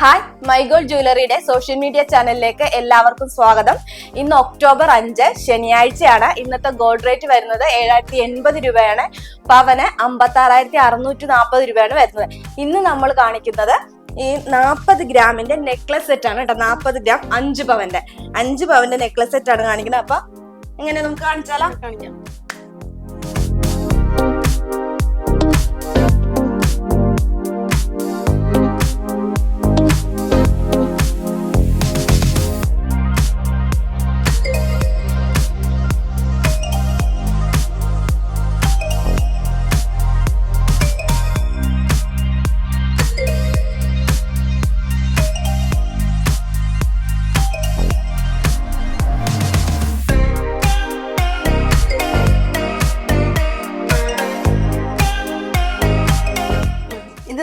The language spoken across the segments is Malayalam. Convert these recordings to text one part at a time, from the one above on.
ഹായ് മൈഗോൾ ജ്വല്ലറിയുടെ സോഷ്യൽ മീഡിയ ചാനലിലേക്ക് എല്ലാവർക്കും സ്വാഗതം. ഇന്ന് ഒക്ടോബർ അഞ്ച് ശനിയാഴ്ചയാണ്. ഇന്നത്തെ ഗോൾഡ് റേറ്റ് വരുന്നത് ഏഴായിരത്തി എൺപത് രൂപയാണ്. പവന് അമ്പത്തി ആറായിരത്തി അറുന്നൂറ്റി നാൽപ്പത് രൂപയാണ് വരുന്നത്. ഇന്ന് നമ്മൾ കാണിക്കുന്നത് ഈ നാൽപ്പത് ഗ്രാമിന്റെ നെക്ലസ് സെറ്റ് ആണ് കേട്ടോ. നാൽപ്പത് ഗ്രാം അഞ്ച് പവന്റെ. അഞ്ച് പവന്റെ നെക്ലസ് സെറ്റ് ആണ് കാണിക്കുന്നത്. അപ്പൊ എങ്ങനെ നമുക്ക് കാണിച്ചാലോ? കാണിക്കാം.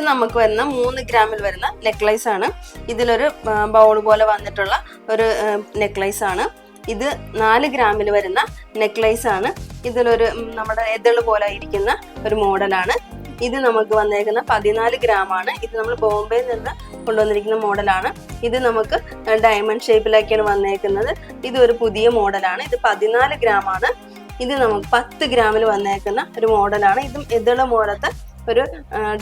നമുക്ക് വരുന്ന മൂന്ന് ഗ്രാമിൽ വരുന്ന നെക്ലൈസ് ആണ്. ഇതിലൊരു ബൗൾ പോലെ വന്നിട്ടുള്ള ഒരു നെക്ലൈസ് ആണ്. ഇത് നാല് ഗ്രാമിൽ വരുന്ന നെക്ലൈസ് ആണ്. ഇതിലൊരു നമ്മുടെ എതിൾ പോലെ ഇരിക്കുന്ന ഒരു മോഡലാണ് ഇത് നമുക്ക് വന്നേക്കുന്ന പതിനാല് ഗ്രാം ആണ്. ഇത് നമ്മൾ ബോംബെയിൽ നിന്ന് കൊണ്ടുവന്നിരിക്കുന്ന മോഡലാണ് ഇത് നമുക്ക് ഡയമണ്ട് ഷേപ്പിലൊക്കെയാണ് വന്നേക്കുന്നത്. ഇത് ഒരു പുതിയ മോഡലാണ് ഇത് പതിനാല് ഗ്രാം ആണ്. ഇത് നമുക്ക് പത്ത് ഗ്രാമിൽ വന്നേക്കുന്ന ഒരു മോഡലാണ് ഇതും എതിൾ പോലത്തെ ഒരു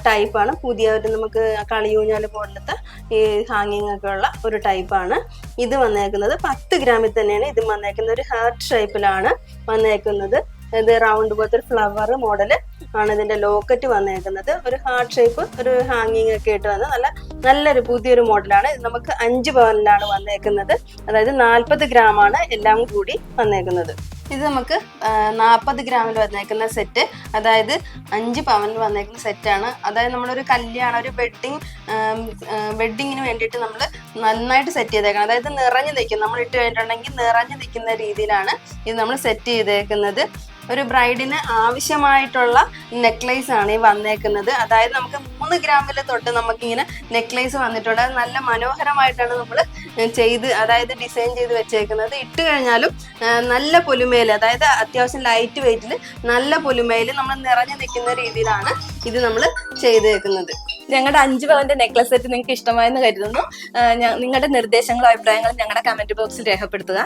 ടൈപ്പാണ് പുതിയ ഒരു നമുക്ക് കളിയൂഞ്ഞാൽ പോലത്തെ ഈ ഹാങ്ങിങ് ഒക്കെ ഉള്ള ഒരു ടൈപ്പാണ് ഇത് വന്നേക്കുന്നത് പത്ത് ഗ്രാമിൽ തന്നെയാണ്. ഇത് വന്നേക്കുന്നത് ഒരു ഹാർട്ട് ഷേപ്പിലാണ് വന്നേക്കുന്നത്. ഇത് റൗണ്ട് പോലത്തെ ഒരു ഫ്ലവർ മോഡൽ ആണ് ഇതിന്റെ ലോക്കറ്റ് വന്നേക്കുന്നത്. ഒരു ഹാർട്ട് ഷേപ്പ് ഒരു ഹാങ്ങിങ് ഒക്കെ ഇട്ട് വന്ന് നല്ല നല്ലൊരു പുതിയൊരു മോഡലാണ് ഇത് നമുക്ക് അഞ്ച് പവനിലാണ് വന്നേക്കുന്നത്. അതായത് നാൽപ്പത് ഗ്രാം ആണ് എല്ലാം കൂടി വന്നേക്കുന്നത്. ഇത് നമുക്ക് നാൽപ്പത് ഗ്രാമിൽ വന്നേക്കുന്ന സെറ്റ്. അതായത് അഞ്ച് പവനിൽ വന്നേക്കുന്ന സെറ്റാണ്. അതായത് നമ്മളൊരു കല്യാണം ഒരു വെഡ്ഡിങ് വെഡ്ഡിങ്ങിന് വേണ്ടിയിട്ട് നമ്മൾ നന്നായിട്ട് സെറ്റ് ചെയ്തേക്കണം. അതായത് നിറഞ്ഞു നിൽക്കും. നമ്മൾ ഇട്ട് കഴിഞ്ഞിട്ടുണ്ടെങ്കിൽ നിറഞ്ഞു നിൽക്കുന്ന രീതിയിലാണ് ഇത് നമ്മൾ സെറ്റ് ചെയ്തേക്കുന്നത്. ഒരു ബ്രൈഡിന് ആവശ്യമായിട്ടുള്ള നെക്ലേസ് ആണ് ഈ വന്നേക്കുന്നത്. അതായത് നമുക്ക് മൂന്ന് ഗ്രാമിൽ തൊട്ട് നമുക്കിങ്ങനെ നെക്ലേസ് വന്നിട്ടുണ്ട്. അത് നല്ല മനോഹരമായിട്ടാണ് നമ്മൾ ചെയ്ത് അതായത് ഡിസൈൻ ചെയ്ത് വെച്ചേക്കുന്നത്. ഇട്ട് കഴിഞ്ഞാലും നല്ല പൊലിമയിൽ അതായത് അത്യാവശ്യം ലൈറ്റ് വെയിറ്റിൽ നല്ല പൊലിമയിൽ നമ്മൾ നിറഞ്ഞു നിൽക്കുന്ന രീതിയിലാണ് ഇത് നമ്മൾ ചെയ്തേക്കുന്നത്. ഞങ്ങളുടെ അഞ്ച് പവന്റെ നെക്ലസ് സെറ്റ് നിങ്ങൾക്ക് ഇഷ്ടമായെന്ന് കരുതുന്നു. നിങ്ങളുടെ നിർദ്ദേശങ്ങളും അഭിപ്രായങ്ങളും ഞങ്ങളുടെ കമന്റ് ബോക്സിൽ രേഖപ്പെടുത്തുക.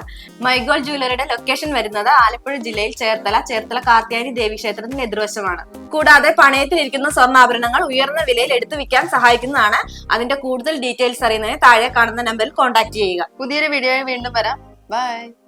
മൈഗോൾ ജ്വല്ലറിയുടെ ലൊക്കേഷൻ വരുന്നത് ആലപ്പുഴ ജില്ലയിൽ ചേർത്തല ചേർത്തല കാർത്യായനി ദേവി ക്ഷേത്രത്തിന് എതിർവശമാണ്. കൂടാതെ പണയത്തിലിരിക്കുന്ന സ്വർണാഭരണങ്ങൾ ഉയർന്ന വിലയിൽ എടുത്തു വിൽക്കാൻ സഹായിക്കുന്നതാണ് അതിന്റെ കൂടുതൽ ഡീറ്റെയിൽസ് അറിയുന്നതിന് താഴെ കാണുന്ന നമ്പറിൽ കോൺടാക്ട് ചെയ്യുക. പുതിയൊരു വീഡിയോ വീണ്ടും വരാം. ബൈ